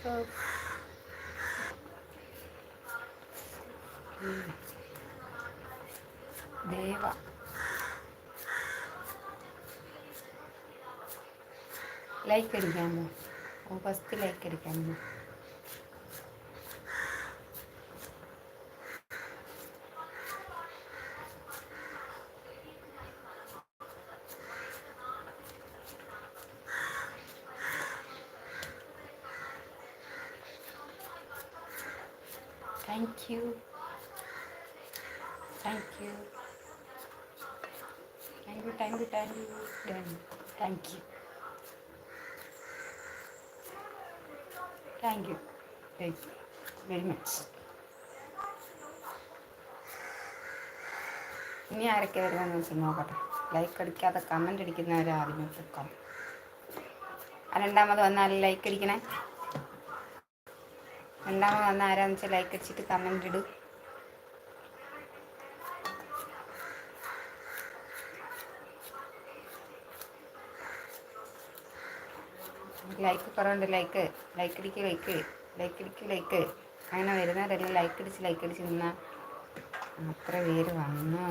Joseph Deva like അടിക്കാമോ first like അടിക്കാമോ thank you thank you thank you thank you thank you Thank you. Thank you thank you very much ഇനി ആരൊക്കെ വരുമെന്ന് വെച്ച് നോക്കട്ടെ. Like അടിക്കാതെ കമന്റ് അടിക്കുന്നവരെ ആദ്യമേ പൊക്കാം രണ്ടാമത് വന്നാൽ ലൈക്ക് അടിക്കണേ. രണ്ടാമത് വന്ന ആരാന്ന് വെച്ചാൽ ലൈക്ക് അടിച്ചിട്ട് കമന്റ് ഇടും. ലൈക്ക് കുറവുണ്ട് ലൈക്ക് ലൈക്ക് അടിക്ക് ലൈക്ക് ലൈക്ക് അടിക്ക് ലൈക്ക് അങ്ങനെ വരുന്നവരെല്ലാം ലൈക്ക് അടിച്ച് ലൈക്ക് അടിച്ച് നിന്നാൽ അത്ര പേര് വന്നു.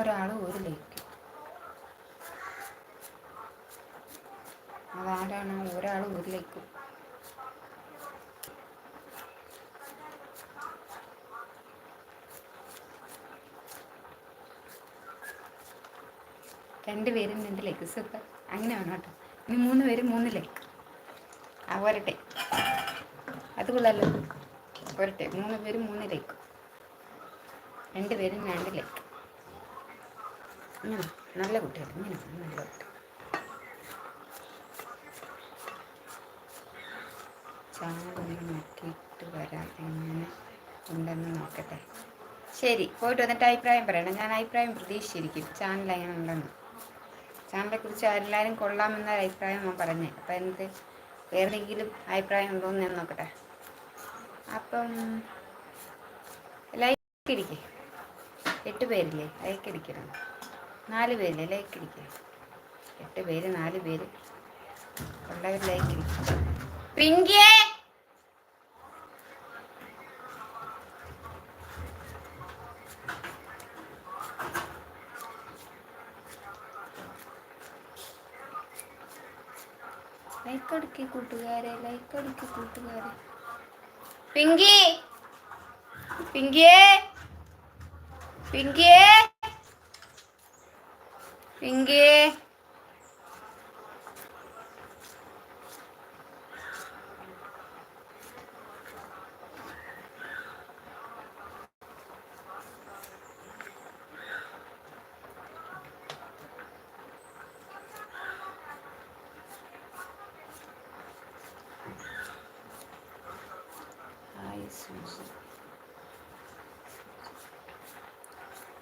ഒരാൾ ഒരു ലൈക്ക്. അതാരാണ് ഒരാൾ ഒരു ലൈക്ക്? രണ്ട് പേരും രണ്ട് ലൈക്ക്. സൂപ്പർ. അങ്ങനെ വേണം കേട്ടോ. ഇനി മൂന്ന് പേരും മൂന്ന് ലൈക്ക്. ആ പോരട്ടെ അത് കൊള്ളാലോ. പോരട്ടെ മൂന്ന് പേരും മൂന്ന് ലൈക്ക്. രണ്ട് പേരും രണ്ട് ലൈക്ക്. ഇങ്ങനെ നല്ല കുട്ടികൾ ഇങ്ങനെ നല്ല കുട്ടി ചാനലൊന്ന് നോക്കിയിട്ട് വരാം. എങ്ങനെ ഉണ്ടെന്ന് നോക്കട്ടെ. ശരി. പോയിട്ട് വന്നിട്ട് അഭിപ്രായം പറയണം. ഞാൻ അഭിപ്രായം പ്രതീക്ഷിച്ചിരിക്കും. ചാനൽ എങ്ങനെ ഉണ്ടെന്ന്. ചാനലിനെ കുറിച്ച് ആരെല്ലാവരും കൊള്ളാമെന്ന അഭിപ്രായം ഞാൻ പറഞ്ഞേ. അപ്പം എന്ത്? വേറെന്തെങ്കിലും അഭിപ്രായം ഉണ്ടോ എന്ന് ഞാൻ നോക്കട്ടെ. അപ്പം ലൈക്ക് ഇരിക്കേ. എട്ട് പേരില്ലേ? ലൈക്ക് അടിക്കണം നാല് പേര് ലൈക്ക് അടിക്കുക എട്ട് പേര് നാല് പേര്. ഉള്ളവർ ലൈക്ക് അടിക്കുക പിങ്കിയേ! ലൈക്ക് അടിക്ക് കൂട്ടുകാരെ ലൈക്ക് അടിക്ക് കൂട്ടുകാരെ. പിങ്കി! പിങ്കിയേ! പിങ്കിയേ! പിങ്കി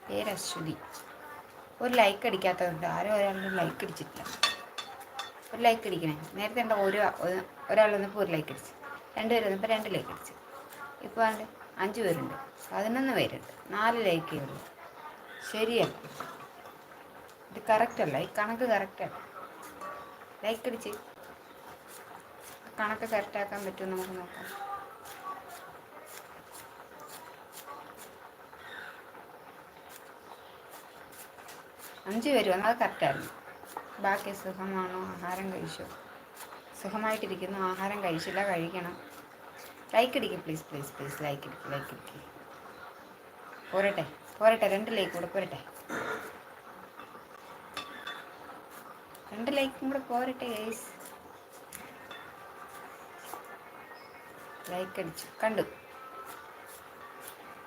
Era chuli ഒരു ലൈക്ക് അടിക്കാത്തതുണ്ട്. ആരും ഒരാളും ലൈക്ക് അടിച്ചിട്ടില്ല. ഒരു ലൈക്ക് അടിക്കണേ. നേരത്തെ എന്താ ഒരു ഒരാൾ ഒരു ലൈക്ക് അടിച്ചു. രണ്ട് പേര് വന്നപ്പോൾ രണ്ട് ലൈക്ക് അടിച്ചു. ഇപ്പോൾ ആണ്ട് അഞ്ച് പേരുണ്ട്. പതിനൊന്ന് പേരുണ്ട്. നാല് ലൈക്കേ ഉള്ളൂ. ശരിയല്ല ഇത് കറക്റ്റല്ല ഈ കണക്ക് കറക്റ്റല്ല ലൈക്ക് അടിച്ച്. കണക്ക് കറക്റ്റാക്കാൻ പറ്റുമോ നമുക്ക് നോക്കാം. അഞ്ച് പേര് അത് കറക്റ്റായിരുന്നു. ബാക്കി സുഖമാണോ? ആഹാരം കഴിച്ചോ? സുഖമായിട്ടിരിക്കുന്നു. ആഹാരം കഴിച്ചില്ല കഴിക്കണം. ലൈക്ക് ഇടിക്കും പ്ലീസ് പ്ലീസ് പ്ലീസ് ലൈക്ക് ഇടിക്കും ലൈക്ക് ഇടിക്കും. പോരട്ടെ പോരട്ടെ രണ്ട് ലൈക്ക് കൂടെ പോരട്ടെ. രണ്ട് ലൈക്കും കൂടെ പോരട്ടെ ഗൈസ് ലൈക്ക് അടിച്ചു. കണ്ടു.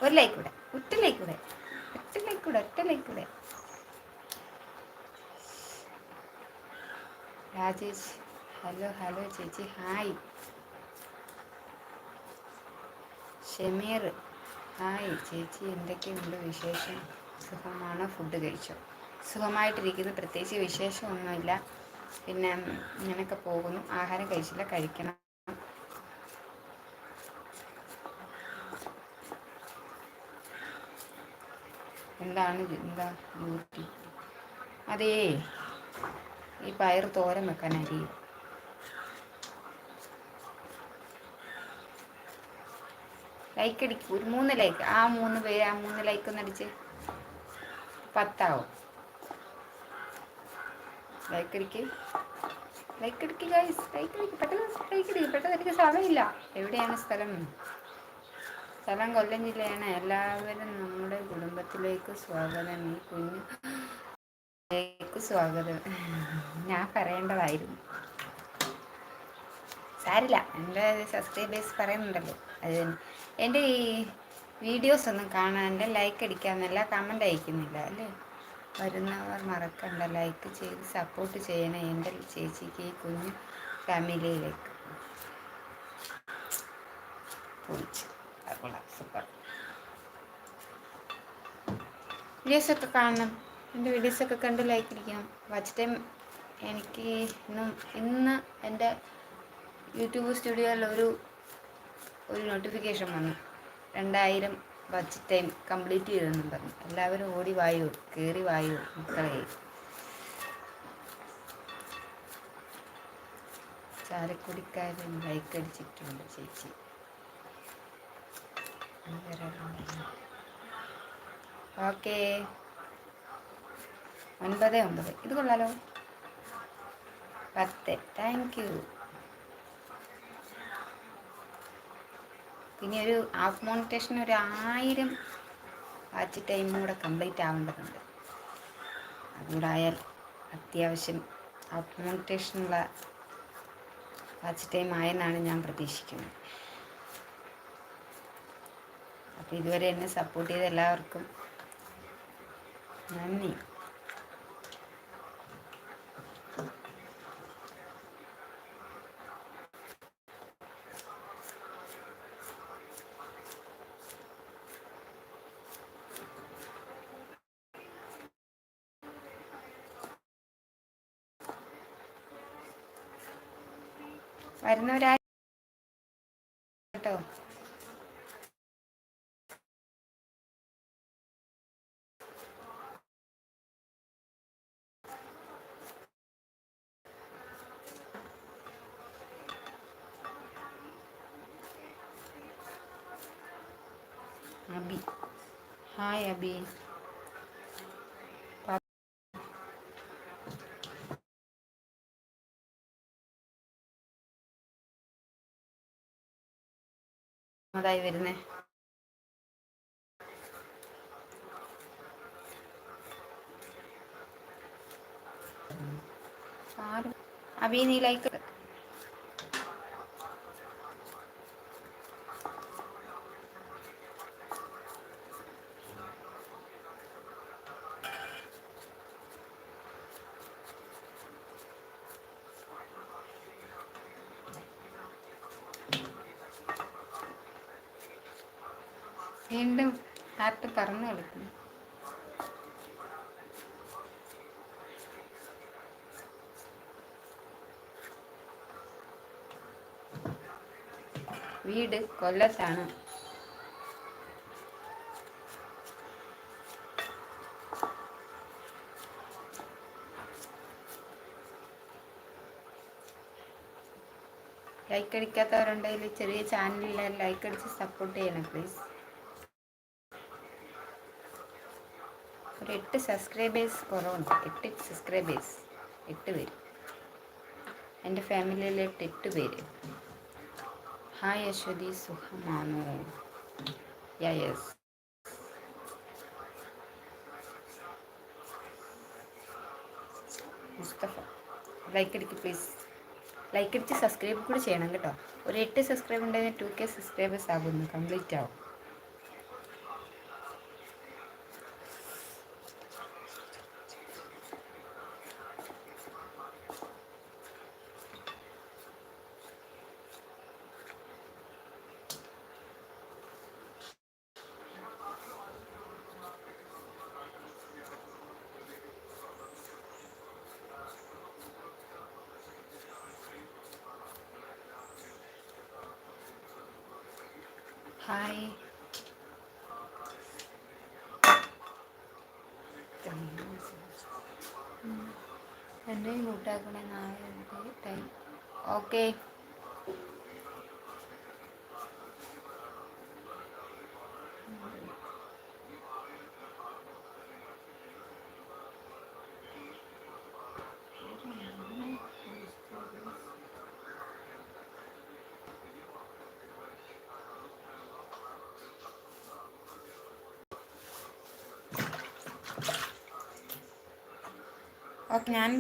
ഒരു ലൈക്ക് കൂടെ ഒറ്റ ലൈക്ക് കൂടെ ഒറ്റ ലൈക്ക് കൂടെ ഒറ്റ ലൈക്ക് കൂടെ. രാജേഷ്. ഹലോ ഹലോ ചേച്ചി. ഹായ്. ഷമീർ. ഹായ് ചേച്ചി. എന്തൊക്കെയുണ്ട് വിശേഷം? സുഖമാണോ? ഫുഡ് കഴിച്ചോ? സുഖമായിട്ടിരിക്കുന്നു. പ്രത്യേകിച്ച് വിശേഷമൊന്നുമില്ല. പിന്നെ ഇങ്ങനെയൊക്കെ പോകുന്നു. ആഹാരം കഴിച്ചില്ല. കഴിക്കണം. എന്താണ് എന്താ ബ്യൂട്ടി അതേ. ഈ പയർ തോരൻ വെക്കാൻ അരി ലൈക്ക് അടിക്കും. ഒരു മൂന്ന് ലൈക്ക് ആ മൂന്ന് പേര് ആ മൂന്ന് ലൈക്ക് ഒന്ന് അടിച്ച് പത്താവും. ലൈക്ക് അടിക്ക്. ലൈക്ക് അടിക്ക് ഗൈസ് ലൈക്ക് അടിക്ക്. പെട്ടെന്ന് ലൈക്ക് അടിക്ക്. പെട്ടെന്ന് എനിക്ക് സ്ഥലമില്ല എവിടെയാണ് സ്ഥലം? സ്ഥലം കൊല്ലം ജില്ലയാണ്. എല്ലാവരും നമ്മുടെ കുടുംബത്തിലേക്ക് സ്വാഗതം. ഈ കുഞ്ഞു സ്വാഗതം. ഞാൻ പറയേണ്ടതായിരുന്നു. സാരില്ല എന്റെ സബ്സ്ക്രൈബേഴ്സ് പറയുന്നുണ്ടല്ലോ. അത് എന്റെ ഈ വീഡിയോസ് ഒന്നും കാണാണ്ട് ലൈക്ക് അടിക്കാമെന്നല്ല കമന്റ് അയക്കുന്നില്ല അല്ലേ? വരുന്നവർ മറക്കണ്ട. ലൈക്ക് ചെയ്ത് സപ്പോർട്ട് ചെയ്യണേ എന്റെ ചേച്ചിക്ക് ഈ കുഞ്ഞു ഫാമിലിയിലേക്ക് സൂപ്പർ വീഡിയോസൊക്കെ കാണണം. എന്റെ വീഡിയോസൊക്കെ കണ്ട് ലൈക്ക് ഇരിക്കണം വാച്ച് ടൈം എനിക്ക് ഇന്നും ഇന്ന് എന്റെ യൂട്യൂബ് സ്റ്റുഡിയോയിൽ ഒരു ഒരു നോട്ടിഫിക്കേഷൻ വന്നു. രണ്ടായിരം വാച്ച് ടൈം കംപ്ലീറ്റ് ചെയ്തെന്നും പറഞ്ഞു. എല്ലാവരും ഓടി വായു? കയറി വായു? മക്കളെ. ചാലക്കുടിക്കാരൻ ലൈക്ക് അടിച്ചിട്ടുണ്ട് ചേച്ചി. ഓക്കേ ഒൻപത് ഒമ്പത് ഇത് കൊള്ളാലോ. പത്ത്. താങ്ക് യു പിന്നെ ഒരു ഹാഫ് മോണിറ്റേഷൻ ഒരു ആയിരം വാച്ച് ടൈമും കൂടെ കംപ്ലീറ്റ് ആവേണ്ടതുണ്ട്. അതുകൂടെ ആയാൽ അത്യാവശ്യം ഹാഫ് മോണിറ്റേഷനുള്ള വാച്ച് ടൈം ആയെന്നാണ് ഞാൻ പ്രതീക്ഷിക്കുന്നത്. അപ്പോൾ ഇതുവരെ എന്നെ സപ്പോർട്ട് ചെയ്ത എല്ലാവർക്കും നന്ദി. വരുന്നവരാ കേട്ടോ അബി. ഹായ് അബി. അതായി വരുന്നേ. അബി നീ ലൈക്ക് വീണ്ടും ഹാർട്ട് പറന്നു കളിക്കുന്നു വീട് കൊല്ലത്താണ്. ലൈക്ക് അടിക്കാത്തവരുണ്ടെങ്കിൽ ചെറിയ ചാനലിൽ ലൈക്ക് അടിച്ച് സപ്പോർട്ട് ചെയ്യണം പ്ലീസ് ഒരു എട്ട് സബ്സ്ക്രൈബേഴ്സ് കുറവുണ്ട്. എട്ട് സബ്സ്ക്രൈബേഴ്സ് എട്ട് പേര്. എന്റെ ഫാമിലിയിലേക്ക് എട്ട് പേര്. ഹായ് അശ്വതി സുഖമാണോ? യെസ് മുസ്തഫ ലൈക്ക് അടിക്ക് പ്ലീസ് ലൈക്ക് അടിച്ച് സബ്സ്ക്രൈബ് കൂടി ചെയ്യണം കേട്ടോ. ഒരു എട്ട് സബ്സ്ക്രൈബ് ഉണ്ടെങ്കിൽ ടു കെ സബ്സ്ക്രൈബേഴ്സ് ആകുന്നു. കംപ്ലീറ്റ് ആവും. ഹായ് എന്നെയും കൂട്ടാക്കണേ നാളെ ടൈം ഓക്കെ ഓക്കെ ഞാൻ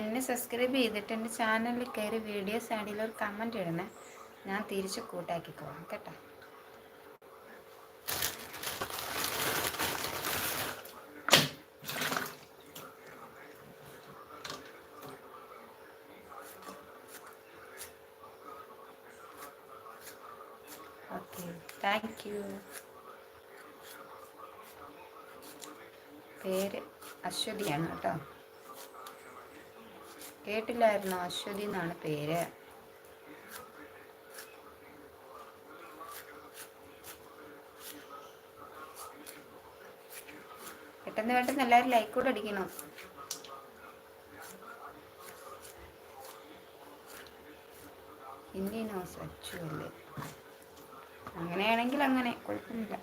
എന്നെ സബ്സ്ക്രൈബ് ചെയ്തിട്ട് എന്റെ ചാനലിൽ കയറി വീഡിയോസ് സൈഡിൽ ഒരു കമന്റ് ഇടണേ. ഞാൻ തിരിച്ച് കൂട്ടാക്കിക്കോളാം കേട്ടോ. ഓക്കെ താങ്ക് യു പേര് അശ്വതിയാണ് കേട്ടോ. കേട്ടില്ലായിരുന്നു. അശ്വതി എന്നാണ് പേര്. പെട്ടെന്ന് പെട്ടെന്ന് എല്ലാവരും ലൈക്ക് കൂടെ അടിക്കണം. ഇന്ത്യനോ സച്ചുവല്ലേ അങ്ങനെയാണെങ്കിൽ അങ്ങനെ കുഴപ്പമില്ല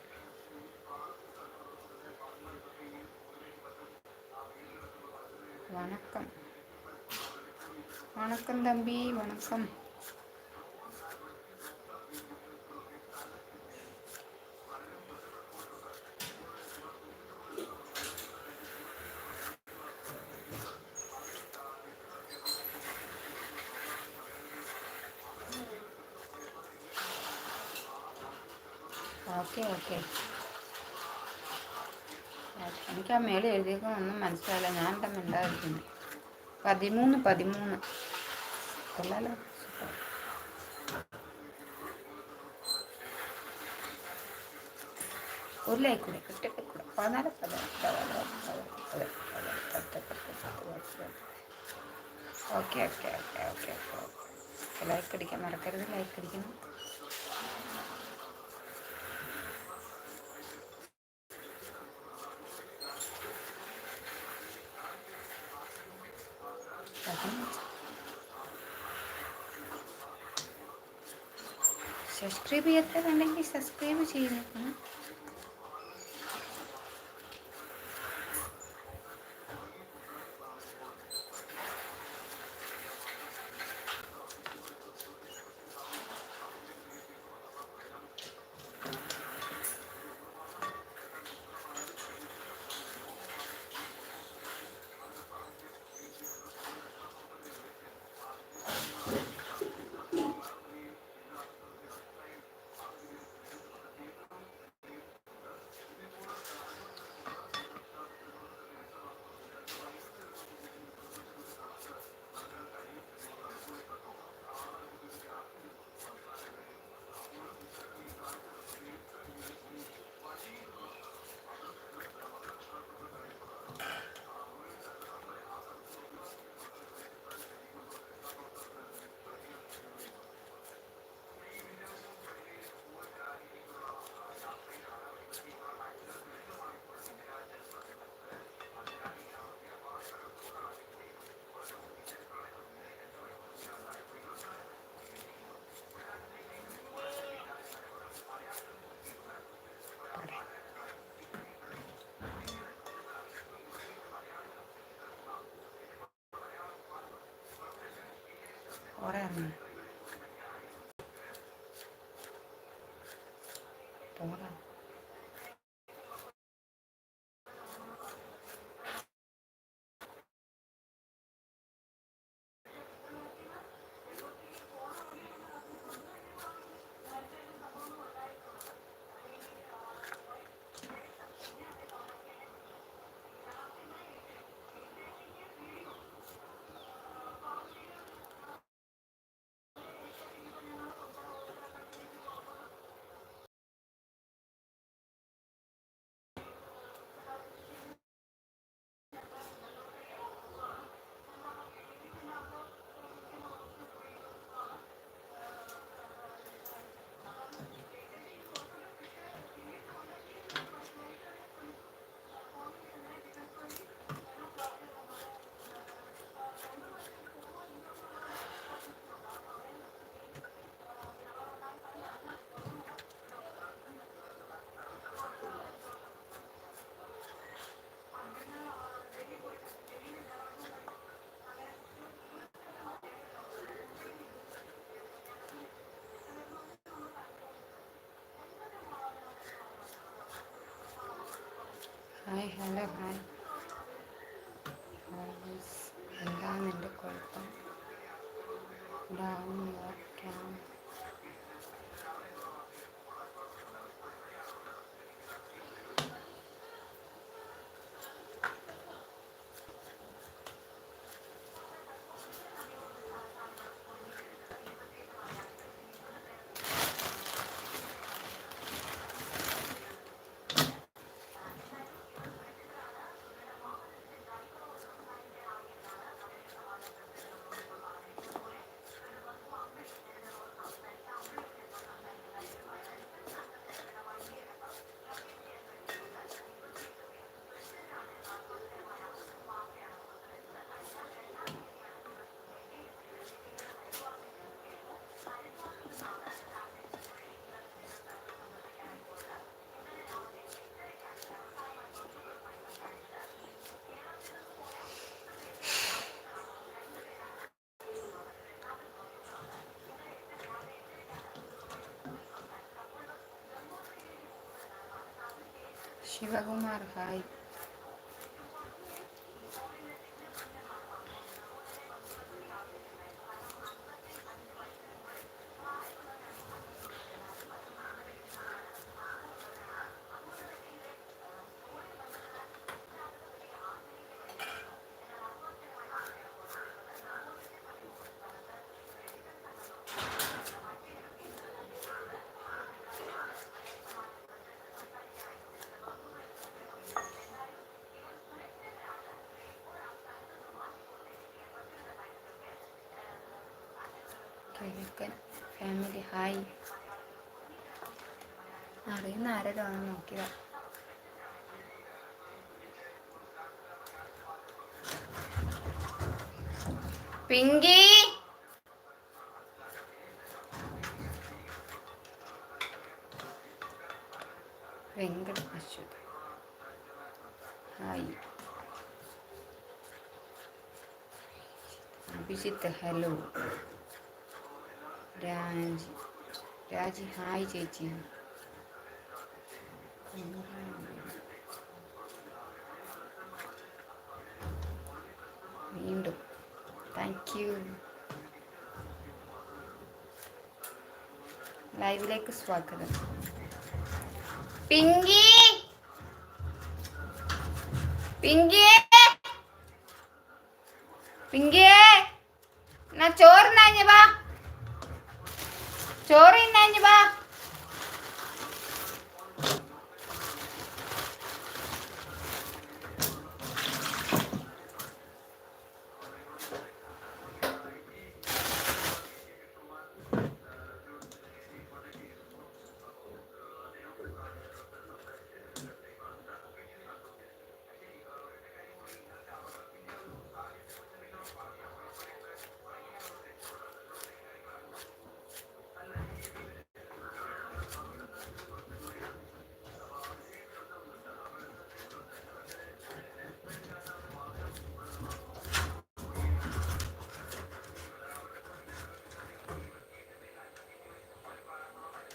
വണക്കം. வணக்கம் தம்பி வணக்கம் ഓക്കെ ഓക്കെ എനിക്ക് ആ മേളിൽ എഴുതിയേക്കാൻ ഒന്നും മനസ്സിലായില്ല ഞാൻ എന്താ മിണ്ടാതിരിക്കുന്നു പതിമൂന്ന് പതിമൂന്ന് കൊള്ളാലോ. ഒരു പതിനാല്. Okay okay okay okay okay. Like അടിക്കാൻ മറക്കരുത് ലൈക്ക് അടിക്കണം. സബ്സ്ക്രൈബ് ചെയ്യാത്തവരുണ്ടെങ്കിൽ സബ്സ്ക്രൈബ് ചെയ്യുന്നു 我也没。hi hello hi Sivakumar hi കിഴക്കൻ. ഫാമിലി ഹായ് അറിയുന്ന ആരോ നോക്കിയതാ. Pinky! Venkata Aswath hi Abhijith hello Raji Raji hi ചേച്ചി. വീണ്ടും. താങ്ക് യു ലൈവിലേക്ക് സ്വാഗതം. പിങ്കി! പിങ്കി! പിങ്കി! എന്നാ ചോറ് നാഞ്ഞ വാ. ചോറ് തിന്നാഞ്ഞ് വാ